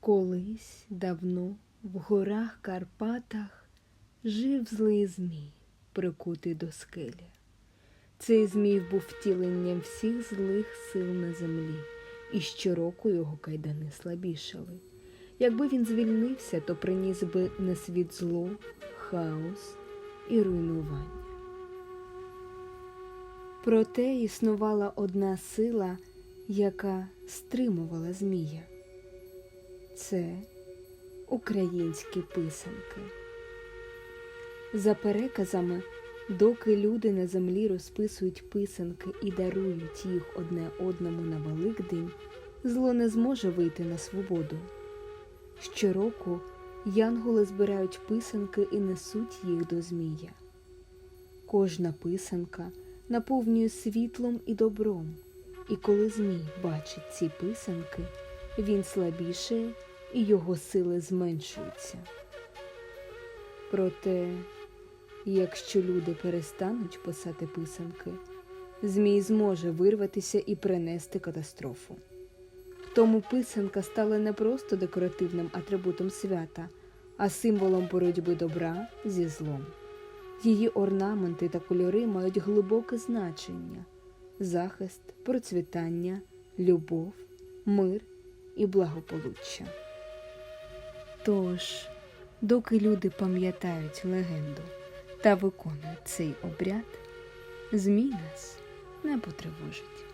Колись давно в горах Карпатах жив злий змій, прикутий до скелі. Цей змій був втіленням всіх злих сил на землі, і щороку його кайдани слабішали. Якби він звільнився, то приніс би на світ зло, хаос і руйнування. Проте існувала одна сила, яка стримувала змія. Це українські писанки. За переказами, доки люди на землі розписують писанки і дарують їх одне одному на Великдень, зло не зможе вийти на свободу. Щороку янголи збирають писанки і несуть їх до Змія. Кожна писанка наповнює світлом і добром, і коли Змій бачить ці писанки, він слабішає і його сили зменшуються. Проте, якщо люди перестануть писати писанки, Змій зможе вирватися і принести катастрофу. Тому писанка стала не просто декоративним атрибутом свята, а символом боротьби добра зі злом. Її орнаменти та кольори мають глибоке значення захист, процвітання, любов, мир і благополуччя. Тож, доки люди пам'ятають легенду та виконують цей обряд, змій нас не потривожить.